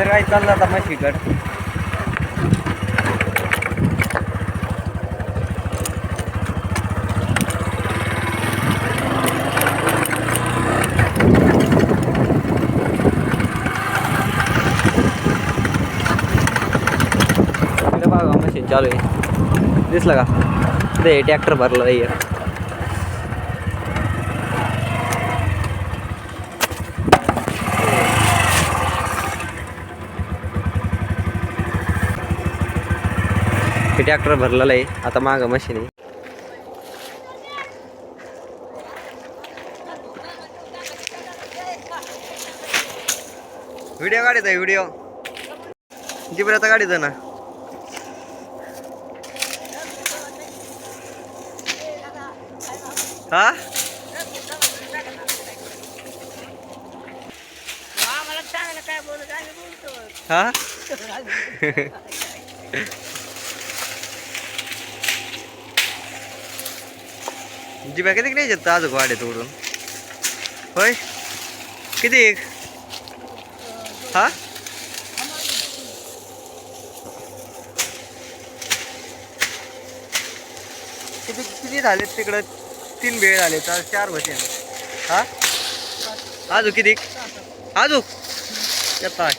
तर काय चाललं आता म्हशीकड इकडे बघा मशीन चालू आहे. दिसलं का? ते ट्रॅक्टर भरलं आहे. ट्रॅक्टर भरलेलं आहे. आता मागं मशीन आहे. व्हिडिओ काढायचा आहे व्हिडिओ. जिबऱ्याचा गाडीचं ना. हा? हा? जिब्या किती नाही येत आज वाडे तोडून? होय? किती एक? हा? किती किती झाले तिकडं? तीन वेळ झाले तर चार होते हा? आजू किती आजू येतात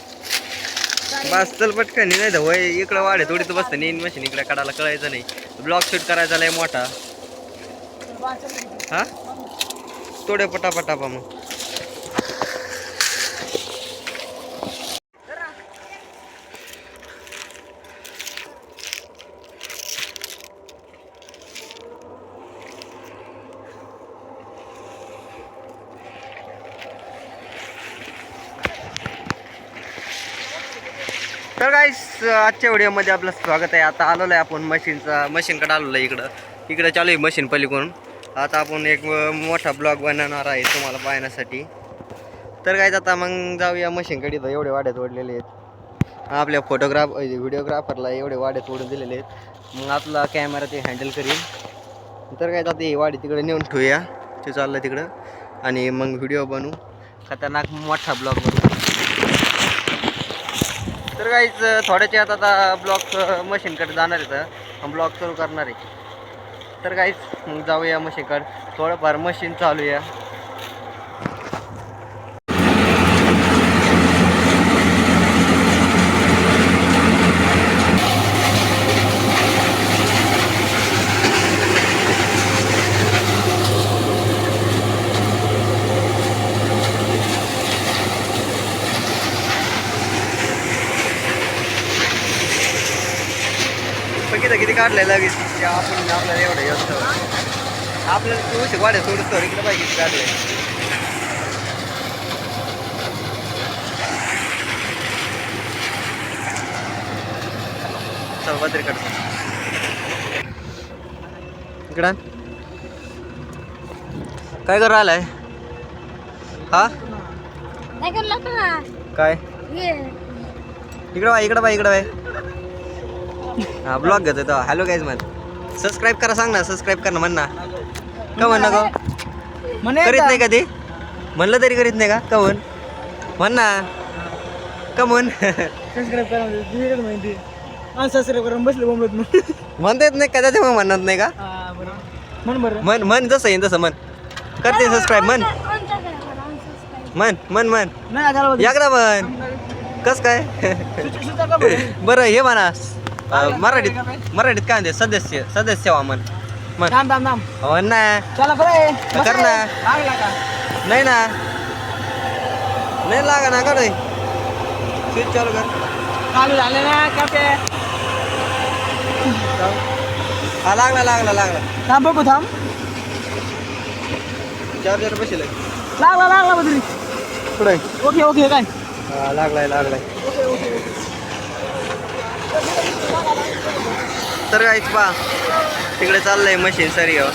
बस चल पटकन नाही धवय वय इकडं वाढे थोडी तर बसतं नेईन मशीन इकडे काढायला कळायचं नाही. ब्लॉक शूट करायचा लय मोठा. हा? थोडे पटापटा पा मग. तर गाईस आजच्या व्हिडिओमध्ये आपलं स्वागत आहे. आता आलेलो आहे आपण मशीनचा मशीनकडे आलेलो आहे इकडं. इकडं चालू आहे मशीन पलीकडून. आता आपण एक मोठा ब्लॉग बनवणार आहे तुम्हाला पाहण्यासाठी. तर काय आता मग जाऊया मशीनकडे. इथं एवढे वाड्यात ओढलेले आहेत. आपल्या फोटोग्राफ व्हिडिओग्राफरला एवढे वाड्यात ओढून दिलेले आहेत. मग आपला कॅमेरा ते हँडल करीन. तर काय आता हे वाडी तिकडे नेऊन ठेवूया. ते चाललं तिकडं. आणि मग व्हिडिओ बनवू. खतरनाक मोठा ब्लॉग बनवू. तर काहीच थोड्याच्या आता ब्लॉक मशीनकडे जाणार आहे तर ब्लॉक सुरू करणार आहे. तर काहीच मग जाऊया मशीनकडे थोडंफार मशीन चालूया. काढलंय लगेच. ते आपण आपल्याला एवढं येतं आपल्याला तू वाढे थोडं तर इकडे पाहिजे काढलंय. चल बद्री करतो इकडं काय करू आलाय हा? काय? इकडं बा इकडं बा इकडं बाय हा ब्लॉग घेतो तो हॅलो गाईज म्हण. सबस्क्राईब करा सांग ना. सबस्क्राईब कर म्हण ना. का म्हण ना गो करीत नाही का ते? म्हणलं तरी करीत नाही का? का म्हण? म्हण ना. का म्हण? सबस्क्राईब करा म्हणजे माहिती बसले बोंबलत मग म्हणता येत नाही का? त्याच्यामुळे म्हणत नाही का? हा बरं. म्हण बरं. म्हण जसं येईन तसं म्हण. करते सबस्क्राईब म्हण. म्हण म्हण म्हण. नाही बघ. एकदा म्हण. कस काय? का? बरं हे म्हणा. अं, मराठीत मराठीत काय म्हणते? सदस्य सदस्य व्हा म्हण. म्हण. थांब थांब थांब म्हण ना. चला बरं कर ना. रे. लागला का? नाही ना. नाही लागा ना का स्विच चालू कर. चालू झाले ना कॅफे. हा लागला लागला लागला. थांब बघू थांब. चार्जर बसेल. लागला लागला बदली. पुढे ओके ओके काय? हा लागलाय लागलाय. तर काहीच पा तिकडे चाललंय मशीन सरी हो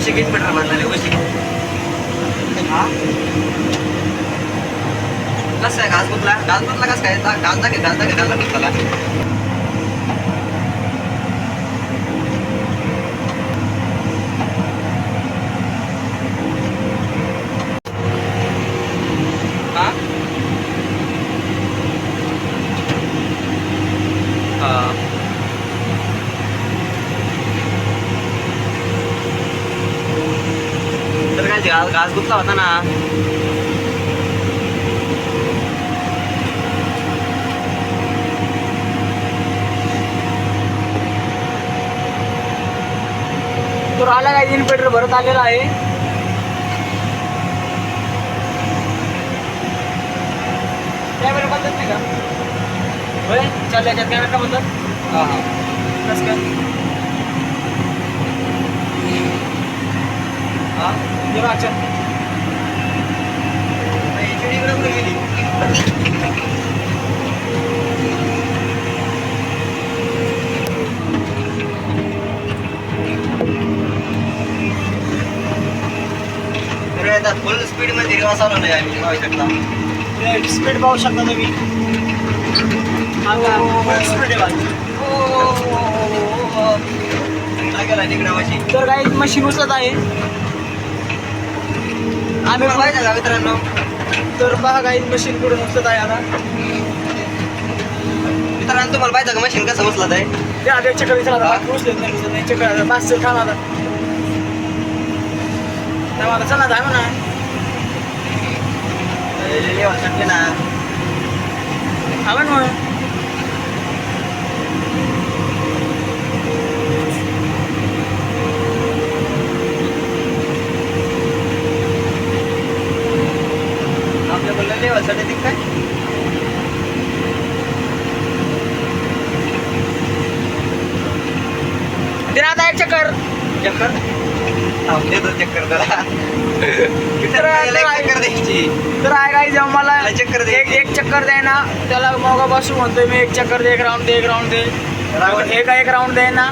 आतापर्यंत आपण ಬಿಟ್ರೆ ಬಂದಲ್ಲಿ मीटर कसं आहे? घास गुतला? घास गुतला कसं काय? घास दाखे घास गुतला हा हा तर काय ते होता ना. तर आला काय इन्व्हर्टर भरत आलेला आहे. कॅमेरा बंदच नाही का? होय? चाल याच्यात कॅमेरा बंद? हा हा. कसं काय हा हे बघ अच्छा नाही, चिडी इकडं कुठे गेली तर आता फुल स्पीडमध्ये रिवाज चालू नाही आम्ही पाहू शकता. स्पीड पाहू शकता तुम्ही. full speed आहे बाकी. चांगला गेला तिकडे मशीन तर काही मशीन उचलत आहे. आम्ही पाहिजे का मित्रांनो? तर पहा काही मशीन पुढे उचलत आहे आता. मित्रांनो तुम्हाला पाहिजे का मशीन कसं उचलत आहे ते चक्कर नाही चक्कर आता. आता. चला थांब ना. शकते ना थांब ना मग आपल्याकडलं लेवलसाठी ती काय दे ना आता एक चक्कर? चक्कर थांब देतो चक्कर त्याला एक चक्कर द्यायची. तर आहे काही जेव्हा मला त्याला चक्कर एक द्यायची. एक चक्कर दे ना. त्याला मग बसून म्हणतोय मी एक चक्कर दे एक राऊंड दे एक राऊंड दे. राऊंड. एक एक राऊंड दे ना?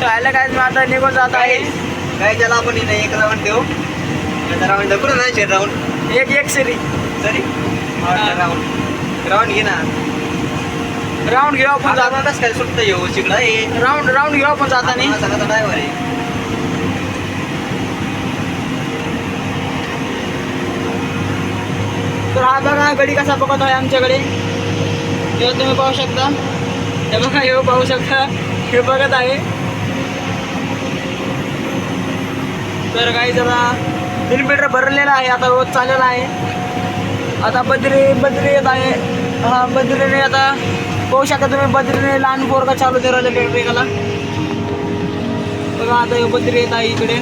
तर काय मी आता निघून जात आहे काय त्याला आपण इथं एक राऊंड देऊ. राऊंड कुठं नाही राऊंड एक एक सिरी सरी राऊंड राऊंड घे ना. राऊंड घेऊ आपण जाता आपण कसं काय सुटतं येऊ? शिकला हे? राऊंड राऊंड घेऊ आपण जाताना. सगळा ड्रायव्हर आहे. तर हा बघा गडी कसा बघत आहे आमच्याकडे. हे तुम्ही पाहू शकता. हे बघा हे पाहू शकता. हे बघत आहे. तर काही जरा किलोमीटर भरलेला आहे. आता रोज चाललेला आहे. आता बद्री बद्री येत आहे. हा बद्रीने आता पाहू शकता तुम्ही बद्रीने लहान पोरगा चालू दे राहिले वेगवेगळ्याला बघा आता बद्री येत आहे इकडे.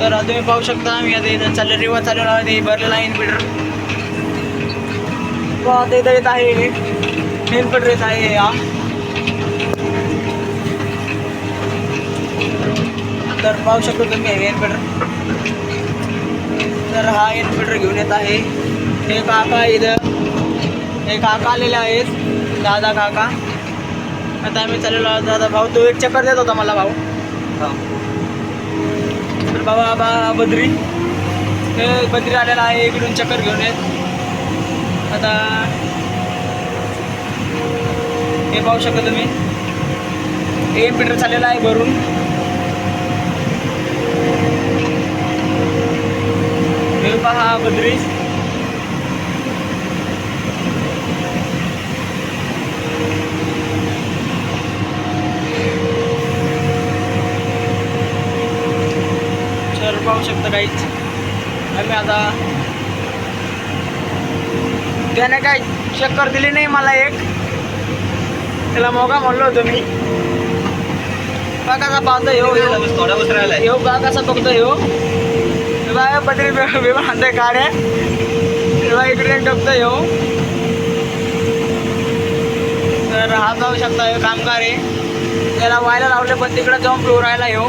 तर तुम्ही पाहू शकता आम्ही आता इथं चालले रिवा चालू आहे भरलेला आहे इन्व्हर्टर तो आता इथं येत आहे इन्व्हर्टर येत आहे हा. तर पाहू शकतो तुम्ही हे इन्व्हर्टर तर हा इन्व्हर्टर घेऊन येत आहे. हे काका इथं हे काका आलेले आहेत. दादा काका. आता आम्ही चाललेलो आहोत दादा भाऊ. तो एक चक्कर देत होता मला भाऊ. तर बाबा बा बद्री. हे बद्री आलेला आहे इकडून चक्कर घेऊन येत. आता हे पाहू शकता तुम्ही. हे पिटर चाललेला आहे भरून. हे पहा बद्री. तर पाहू शकता काहीच आम्ही आता त्याने काय चक्कर दिली नाही मला एक. त्याला मोगा म्हणलो होतो मी. बा कसा पाहतो ह्यो थोडा बस ह्यो बा कसा बघतो ह्यो बा पत्री विमान आणतोय तेव्हा इकडे टपतो ह्यो तर हा जाऊ शकता कामगार आहे. त्याला व्हायला लावले पण तिकडे जाऊन फ्लोर राहायला ह्यो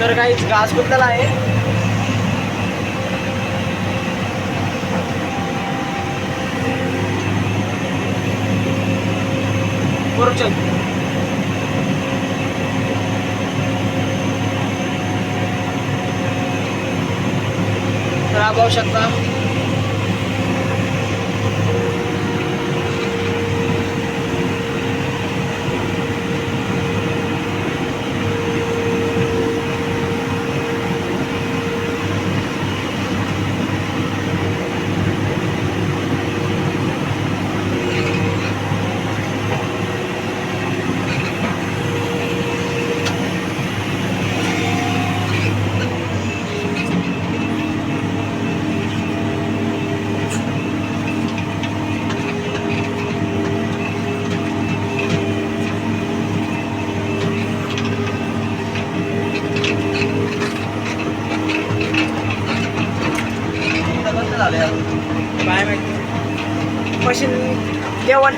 तर काहीच घासबद्दल आहे? बरोबर तर शकता. काय माहिती. मशीन लेवल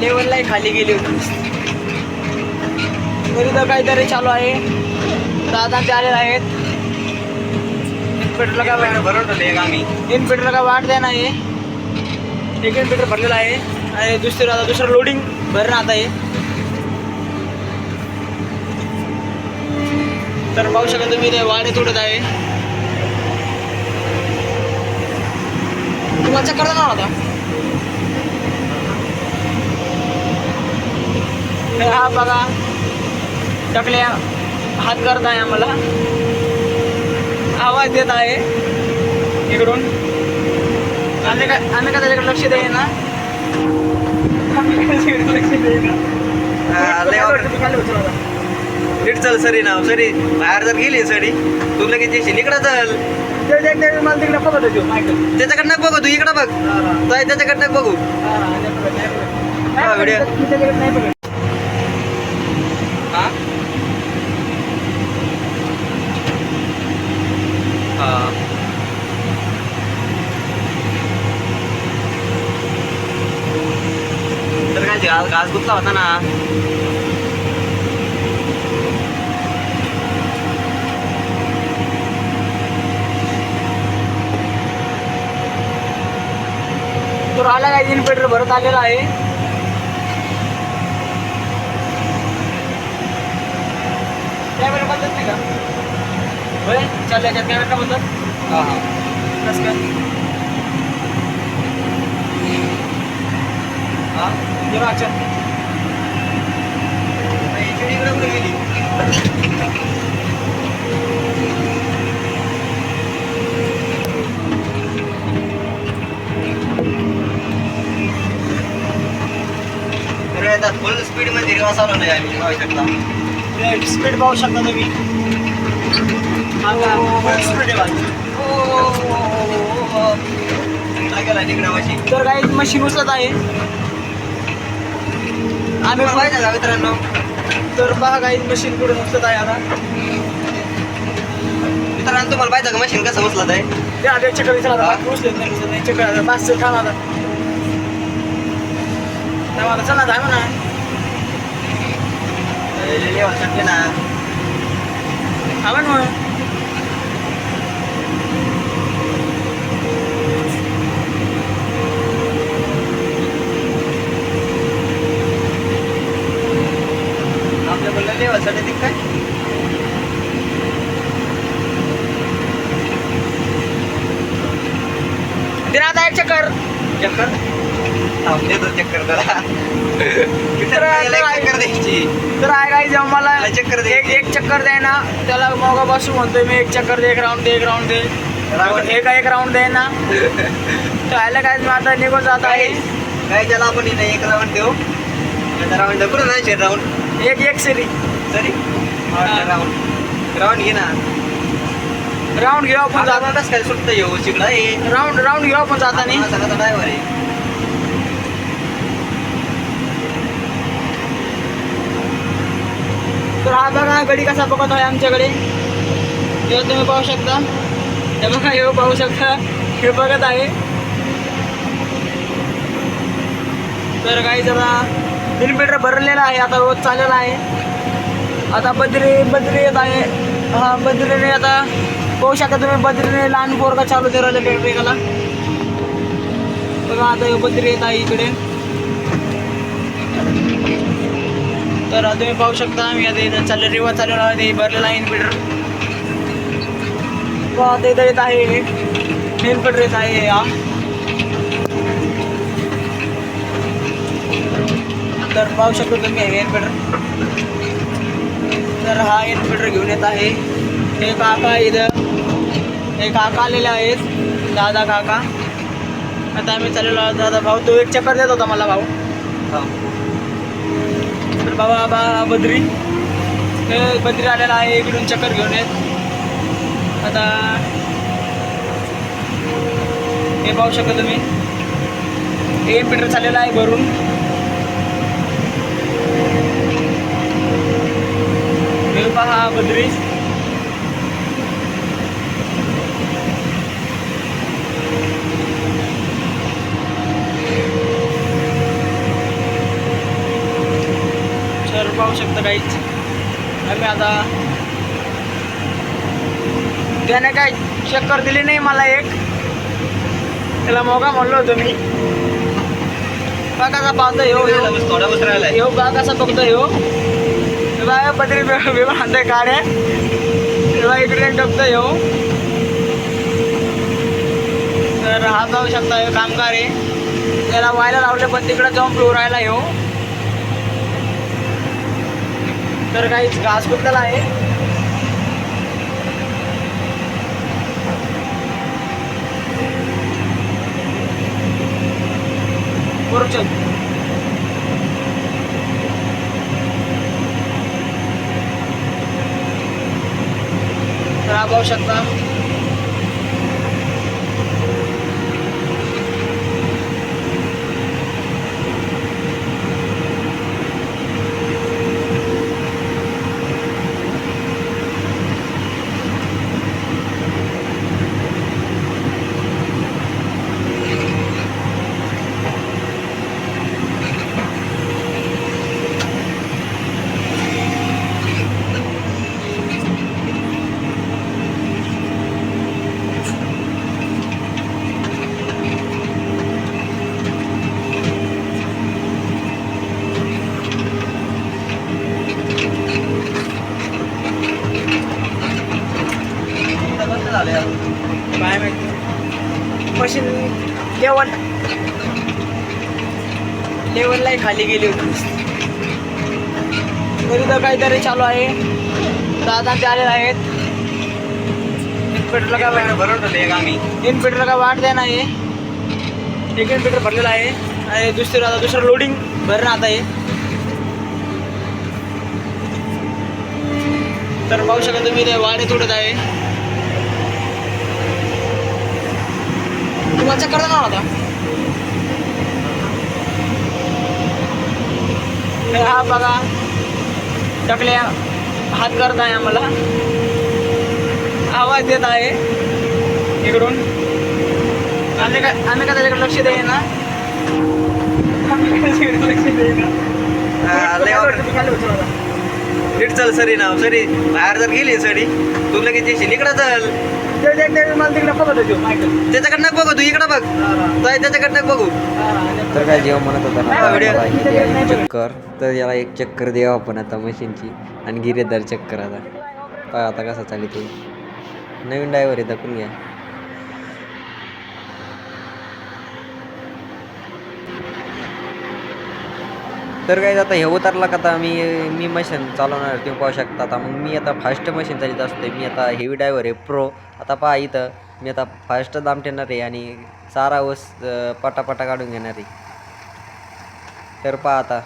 लेवललाही खाली गेली होती तरी तर काहीतरी चालू आहे. दादा आलेले आहेत. इन्व्हर्टरला काय वाट भरून ठेवले आम्ही इन्व्हर्टरला काय वाट द्या नाही एक इन्व्हर्टर भरलेला आहे. आणि दुसरं आता दुसरं लोडिंग भरणं आता आहे तर पाहू शकता तुम्ही ते वाडे तुटत आहे. तुम्हाला चक्कर देणार होता तर हा बघा टकल्या हात करत आहे आम्हाला आवाज देत आहे इकडून आम्ही काय आम्ही काय त्याच्याकडे लक्ष देईन ना लक्ष देईन चल सरी नाव सरी बाहेर जर गेली सरी तू लगेच येशील इकडं चल मला तिकडे बघत होतो मायकल त्याच्याकडे नक बघू तू इकडं बघ. ताई त्याच्याकडे नक बघू. व्हिडिओ. तर काय ते घास घास गुतला होता ना? तो आला काय इन्व्हर्टर भरत आलेला आहे. कॅमेरा बंदच नाही का? होय? चालू याच्यात कॅमेरा का बंद? हां हा. कसं काय हा जेव्हा अच्छा चिडी इकडं कुठे गेली? आता फुल स्पीडमध्ये रिवाज आलो नाही आम्ही पाहू शकता. स्पीड पाहू शकता तुम्ही. स्पीड आहे बाजू. काय गेला तिकडे माशी तर काही मशीन उचलत आहे. आम्ही पाहिजे का मित्रांनो? तर पहा काही मशीन कुठून उचलत आहे आता. मित्रांनो तुम्हाला पाहिजे का मशीन कसं उचलत आहे? ते आता चक्कर बाकी उचलत नाही उचलत नाही. चक्कर आता पाच ठाण आता आता चला जाय म्हणा लेवल शकते ना म्हणून आपल्या बोललं लेवलसाठी काय ते आता एक चक्कर चक्कर देतो चक्कर त्याला तर त्याला एक चक्कर द्यायची. तर आहे काही जेव्हा मला त्याला चक्कर दे. एक एक चक्कर द्याय ना. त्याला मोगा बसून म्हणतोय मी एक चक्कर दे एक राऊंड दे एक राऊंड दे. राऊंड. एक एक राऊंड दे ना. तर आयला काय मी आता निघून जात आहे. काय त्याला आपण एक राऊंड देऊ. राऊंड कुठं नाही राऊंड एक एक सिरी सरी हा. राऊंड राऊंड घे ना. राऊंड घेऊ आपण आपण जाता. कसं काय सुटतं येऊ ये. राऊंड राऊंड घेऊ आपण जाताना. ड्रायव्हर आहे तर हा बघा गडी कसा बघत आहे आमच्याकडे. हे तुम्ही पाहू शकता. हे बघा हे पाहू शकता. हे बघत आहे. तर काही जरा किलोमीटर भरलेला आहे. आता रोज चाललेला आहे. आता बद्री बद्री येत आहे. हा बद्रीने आता पाहू शकता तुम्ही बद्रीने लहान पोरगा चालू दे राहिले बघा आता हे बद्री येत आहे इकडे. तर तुम्ही पाहू शकता आम्ही आता इथं चालले रिवा चालू आहे ते भरलेला आहे इन्व्हर्टर. आता इथं येत आहे. इन्व्हर्टर येत आहे हा. तर पाहू शकतो तुम्ही हे इन्व्हर्टर. तर हा इन्व्हर्टर घेऊन येत आहे. हे काका इथं. हे काका आलेले आहेत दादा काका. आता आम्ही चाललेलो आहोत दादा भाऊ तो एक चक्कर देत होता मला भाऊ. तर बाबा बा बद्री. ते बद्री आलेला आहे इकडून चक्कर घेऊन येत. आता हे पाहू शकता तुम्ही. हे मीटर चाललेलं आहे भरून. हे पहा बद्री. सर पाहू शकता काहीच आम्ही आता त्याने काय चक्कर दिली नाही मला एक. त्याला मोगा म्हणलो होतो मी. काकाचा पाहतो ह्यो काकाचा बघतो ह्यो तेव्हा पदरी विमान आणतोय काड्या तेव्हा इकडे टपतो ह्यो तर हा पाहू शकता कामगार आहे. त्याला व्हायला लावले पण तिकडे जाऊन पिऊ राहिला ह्यो तर काहीच घास आहे? बरोबर तर पाहू शकता काय माहिती मशीन लेवल लेवललाही खाली गेली होती. तरी तर काहीतरी चालू आहे. दादा ते आलेले आहेत इन्व्हर्टरला काय वाट भरून ठेवले एक आम्ही इन्व्हर्टरला काय वाट द्या नाही एक इन्व्हर्टर भरलेला आहे. आणि दुसरं आता दुसरं लोडिंग भरणं आता आहे. तर पाहू शकता तुम्ही ते वाडे तुडत आहे. तुम्हाला चक्कर जाणार होता. हे हा बघा. टकल्या हात करत आहे आम्हाला. आवाज देत आहे इकडून. आम्ही काय आम्ही काय त्याच्याकडे लक्ष काय त्याच्याकडे लक्ष देईना. चल सरी नाव सरी. बाहेर जर गेली सरी. तू लगेच येशील. इकडं चल. त्याच्याकडनं बघू तू इकडं बघ. तो त्याच्याकडनं बघू. तर काय जेव्हा म्हणत होता ना चक्कर तर याला एक चक्कर द्यावं आपण आता मशीनची आणि गिरेदार चक्कर आता. आता कसं चालू ते. नवीन ड्रायव्हर आहे दाखवून घ्या. तर काय आता हे उतरला का आता मी मी मशीन चालवणार तुम्ही पाहू शकता. आता मग मी आता फास्ट मशीन चालित असते मी आता हेवी ड्रायव्हर आहे प्रो आता पहा इथं मी आता फास्ट दाम ठेवणार आहे आणि सारा वस पटापटा काढून घेणार आहे. तर पहा आता.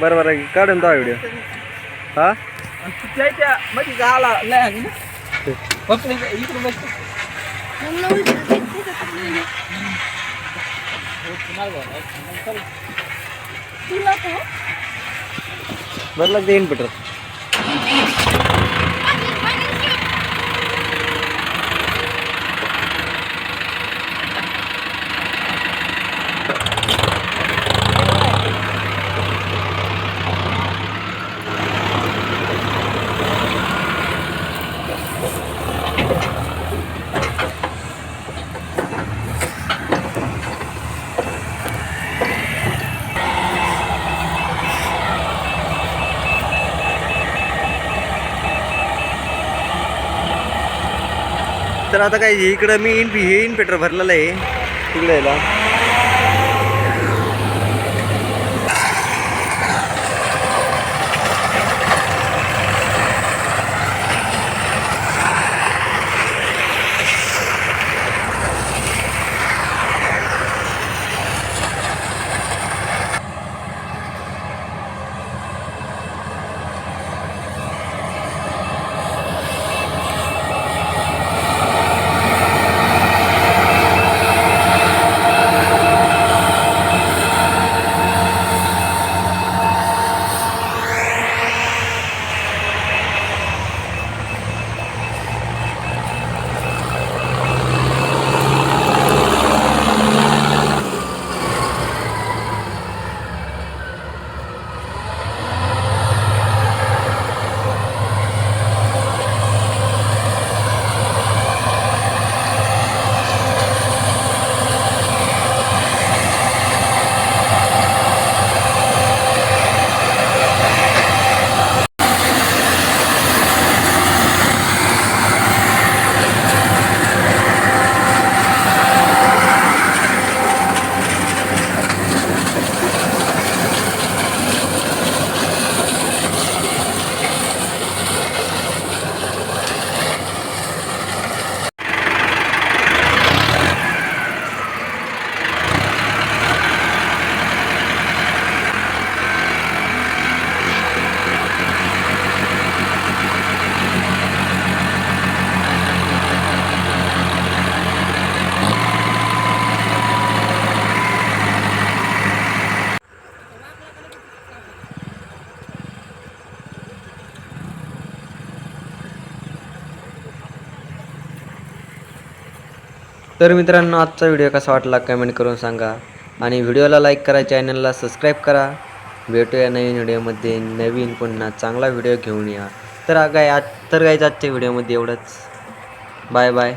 बरं बरं काढून तो व्हिडिओ हा त्या मध्ये झाला लय आधी ना फक्त इकडे बसतो बरं लागते इन्व्हर्टर तर आता काय इकडं मी इन हे पेट्रोल भरलेलं आहे. तिकडे यायला तर मित्रांनो आजचा व्हिडिओ कसा वाटला कमेंट करून सांगा. आणि व्हिडिओला लाईक करा चॅनलला सबस्क्राईब करा. भेटूया नवीन व्हिडिओमध्ये नवीन पुन्हा चांगला व्हिडिओ घेऊन या. तर काय आज तर काय आजच्या व्हिडिओमध्ये एवढंच. Bye bye